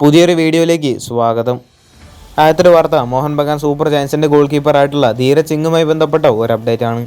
പുതിയൊരു വീഡിയോയിലേക്ക് സ്വാഗതം. ആദ്യത്തെ വാർത്ത മോഹൻ ബഗാൻ സൂപ്പർ ജയൻസിന്റെ ഗോൾ കീപ്പർ ആയിട്ടുള്ള ധീരജ് സിംഗുമായി ബന്ധപ്പെട്ട ഒരു അപ്ഡേറ്റ് ആണ്.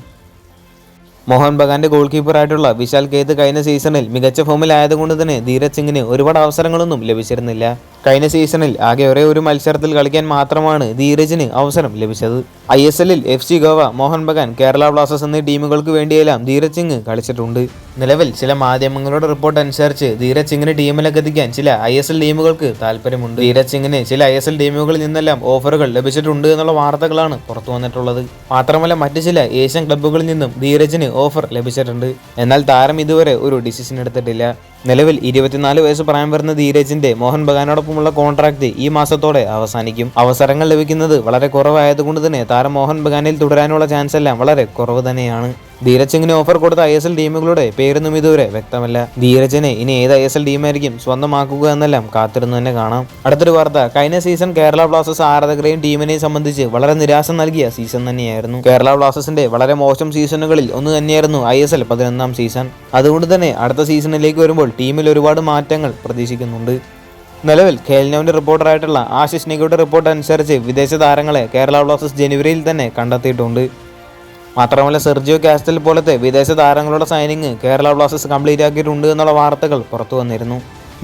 മോഹൻ ബഗാന്റെ ഗോൾ കീപ്പറായിട്ടുള്ള വിശാൽ കേത് കഴിഞ്ഞ സീസണിൽ മികച്ച ഫോമിലായതുകൊണ്ട് തന്നെ ധീരജ് സിംഗിന് ഒരുപാട് അവസരങ്ങളൊന്നും ലഭിച്ചിരുന്നില്ല. കഴിഞ്ഞ സീസണിൽ ആകെ ഒരേ ഒരു മത്സരത്തിൽ കളിക്കാൻ മാത്രമാണ് ധീരജിന് അവസരം ലഭിച്ചത്. ഐ എസ് എല്ലിൽ F C Goa Mohun Bagan Kerala Blasters എന്നീ ടീമുകൾക്ക് വേണ്ടിയെല്ലാം ധീരജ് സിംഗ് കളിച്ചിട്ടുണ്ട്. നിലവിൽ ചില മാധ്യമങ്ങളുടെ റിപ്പോർട്ട് അനുസരിച്ച് ധീരജ് സിംഗിനെ ടീമിലേക്ക് എത്തിക്കാൻ ചില ഐ എസ് എൽ ടീമുകൾക്ക് താല്പര്യമുണ്ട് ധീരജ് സിംഗിന് ചില ഐ എസ് എൽ ടീമുകളിൽ നിന്നെല്ലാം ഓഫറുകൾ ലഭിച്ചിട്ടുണ്ട് എന്നുള്ള വാർത്തകളാണ് പുറത്തു വന്നിട്ടുള്ളത്. മാത്രമല്ല മറ്റു ചില ഏഷ്യൻ ക്ലബ്ബുകളിൽ നിന്നും ധീരജിന് ഓഫർ ലഭിച്ചിട്ടുണ്ട്. എന്നാൽ താരം ഇതുവരെ ഒരു ഡിസിഷൻ എടുത്തിട്ടില്ല. നിലവിൽ ഇരുപത്തിനാല് വയസ്സ് പ്രായം വരുന്ന ധീരജിന്റെ മോഹൻ ബഗാനോടൊപ്പമുള്ള കോൺട്രാക്ട് ഈ മാസത്തോടെ അവസാനിക്കും. അവസരങ്ങൾ ലഭിക്കുന്നത് വളരെ കുറവായതുകൊണ്ട് തന്നെ താരം മോഹൻ ബഗാനിൽ തുടരാനുള്ള ചാൻസ് എല്ലാം വളരെ കുറവ് തന്നെയാണ്. ധീരജ് ഓഫർ കൊടുത്ത ഐ എസ് എൽ ടീമുകളുടെ പേരൊന്നും ഇതുവരെ വ്യക്തമല്ല. ധീരജിനെ ഇനി ഏത് ഐ എസ് എൽ ടീമായിരിക്കും സ്വന്തമാക്കുക എന്നെല്ലാം കാത്തിരുന്നു തന്നെ കാണാം. അടുത്തൊരു വാർത്ത കഴിഞ്ഞ സീസൺ കേരള ബ്ലാസ്റ്റേഴ്സ് ആരാധകരെയും ടീമിനെയും സംബന്ധിച്ച് വളരെ നിരാശ നൽകിയ സീസൺ തന്നെയായിരുന്നു. കേരള ബ്ലാസ്റ്റേഴ്സിന്റെ വളരെ മോശം സീസണുകളിൽ ഒന്ന് തന്നെയായിരുന്നു ഐ എസ് എൽ പതിനൊന്നാം സീസൺ അതുകൊണ്ട് തന്നെ അടുത്ത സീസണിലേക്ക് വരുമ്പോൾ ടീമിൽ ഒരുപാട് മാറ്റങ്ങൾ പ്രതീക്ഷിക്കുന്നുണ്ട്. നിലവിൽ ഖേൽനോവിന്റെ റിപ്പോർട്ടറായിട്ടുള്ള ആശിഷ് നിഗയുടെ റിപ്പോർട്ട് അനുസരിച്ച് വിദേശ താരങ്ങളെ കേരള ബ്ലാസ്റ്റേഴ്സ് ജനുവരിയിൽ തന്നെ കണ്ടെത്തിയിട്ടുണ്ട്. മാത്രമല്ല സെർജിയോ കാസ്റ്റൽ പോലത്തെ വിദേശ താരങ്ങളുടെ സൈനിങ് കേരള ബ്ലാസ്റ്റേഴ്സ് കംപ്ലീറ്റ് ആക്കിയിട്ടുണ്ട് എന്നുള്ള വാർത്തകൾ പുറത്തു വന്നിരുന്നു.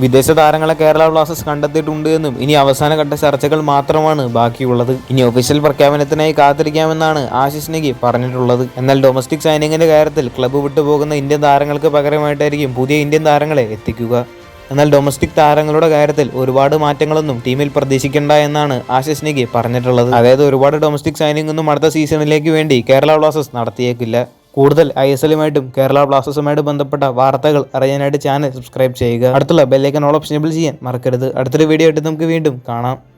വിദേശ താരങ്ങളെ കേരള ബ്ലാസ്റ്റേഴ്സ് കണ്ടെത്തിയിട്ടുണ്ട് എന്നും ഇനി അവസാനഘട്ട ചർച്ചകൾ മാത്രമാണ് ബാക്കിയുള്ളത്. ഇനി ഒഫീഷ്യൽ പ്രഖ്യാപനത്തിനായി കാത്തിരിക്കാമെന്നാണ് ആശിഷ് നെഗി പറഞ്ഞിട്ടുള്ളത്. എന്നാൽ ഡൊമസ്റ്റിക് സൈനിങ്ങിന്റെ കാര്യത്തിൽ ക്ലബ്ബ് വിട്ടുപോകുന്ന ഇന്ത്യൻ താരങ്ങൾക്ക് പകരമായിട്ടായിരിക്കും പുതിയ ഇന്ത്യൻ താരങ്ങളെ എത്തിക്കുക. എന്നാൽ ഡൊമസ്റ്റിക് താരങ്ങളുടെ കാര്യത്തിൽ ഒരുപാട് മാറ്റങ്ങളൊന്നും ടീമിൽ പ്രതീക്ഷിക്കേണ്ട എന്നാണ് ആശിഷ് നിഗി പറഞ്ഞിട്ടുള്ളത്. അതായത് ഒരുപാട് ഡൊമസ്റ്റിക് സൈനിങ് ഒന്നും അടുത്ത സീസണിലേക്ക് വേണ്ടി കേരള ബ്ലാസ്റ്റേഴ്സ് നടത്തിയേക്കില്ല. കൂടുതൽ ഐ എസ് എല്ലുമായിട്ടും കേരള ബ്ലാസ്റ്റേഴ്സുമായിട്ട് ബന്ധപ്പെട്ട വാർത്തകൾ അറിയാനായിട്ട് ചാനൽ സബ്സ്ക്രൈബ് ചെയ്യുക. അടുത്തുള്ള ബെല്ലൈക്കൻ ഓൾ ഓപ്ഷനബിൾ ചെയ്യാൻ മറക്കരുത്. അടുത്തൊരു വീഡിയോ ആയിട്ട് നമുക്ക് വീണ്ടും കാണാം.